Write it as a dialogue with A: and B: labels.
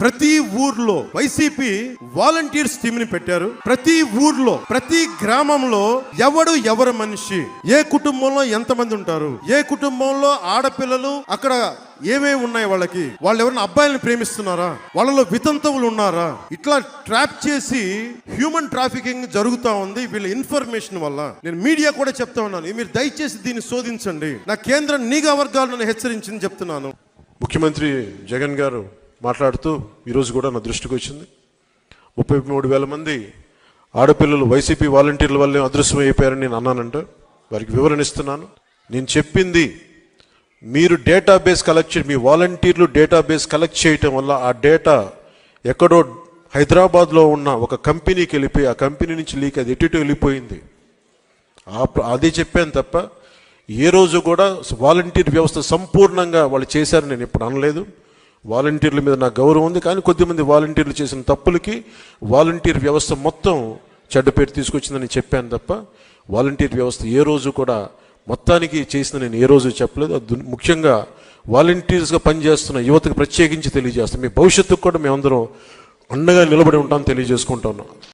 A: ప్రతి ఊర్లో YCP volunteers టీమ్ని పెట్టారు. ప్రతి ఊర్లో ప్రతి గ్రామంలో ఎవడు ఎవరు మనిషి ఏ కుటుంబంలో ఎంతమంది ఉంటారు ఏ కుటుంబంలో ఆడపిల్లలు అక్కడ ఏమేమి ఉన్నాయి వాళ్ళకి వాళ్ళు ఎవరైనా అబ్బాయిలను ప్రేమిస్తున్నారా వాళ్ళలో వితంతువులు ఉన్నారా? ఇట్లా ట్రాప్ చేసి హ్యూమన్ ట్రాఫికింగ్ జరుగుతా ఉంది వీళ్ళ ఇన్ఫర్మేషన్ వల్ల. నేను మీడియా కూడా చెప్తా ఉన్నాను. మీరు దయచేసి దీన్ని శోధించండి. నా కేంద్ర నిఘా వర్గాలు నన్ను హెచ్చరించింది చెప్తున్నాను.
B: ముఖ్యమంత్రి జగన్ గారు మాట్లాడుతూ ఈరోజు కూడా నా దృష్టికి వచ్చింది. ముప్పై మూడు వేల మంది ఆడపిల్లలు వైసీపీ వాలంటీర్ల వల్లే అదృశ్యం అయిపోయారని నేను అన్నానంట. వారికి వివరణ ఇస్తున్నాను. నేను చెప్పింది మీరు డేటాబేస్ కలెక్ట్ చే మీ వాలంటీర్లు డేటాబేస్ కలెక్ట్ చేయటం వల్ల ఆ డేటా ఎక్కడో హైదరాబాద్లో ఉన్న ఒక కంపెనీకి వెళ్ళిపోయి ఆ కంపెనీ నుంచి లీక్ అది ఎటు వెళ్ళిపోయింది. ఆ అదే చెప్పాను తప్ప ఏ రోజు కూడా వాలంటీర్ వ్యవస్థ సంపూర్ణంగా వాళ్ళు చేశారని నేను ఇప్పుడు అనలేదు. వాలంటీర్ల మీద నాకు గౌరవం ఉంది కానీ కొద్దిమంది వాలంటీర్లు చేసిన తప్పులకి వాలంటీర్ వ్యవస్థ మొత్తం చెడ్డ పేరు తీసుకొచ్చిందని చెప్పాను తప్ప వాలంటీర్ వ్యవస్థ ఏ రోజు కూడా మొత్తానికి చేసిన నేను ఏ రోజు చెప్పలేదు. అది ముఖ్యంగా వాలంటీర్స్గా పనిచేస్తున్న యువతకు ప్రత్యేకించి తెలియజేస్తాను. మీ భవిష్యత్తుకు కూడా మేమందరం అండగా నిలబడి ఉంటామని తెలియజేసుకుంటున్నాం.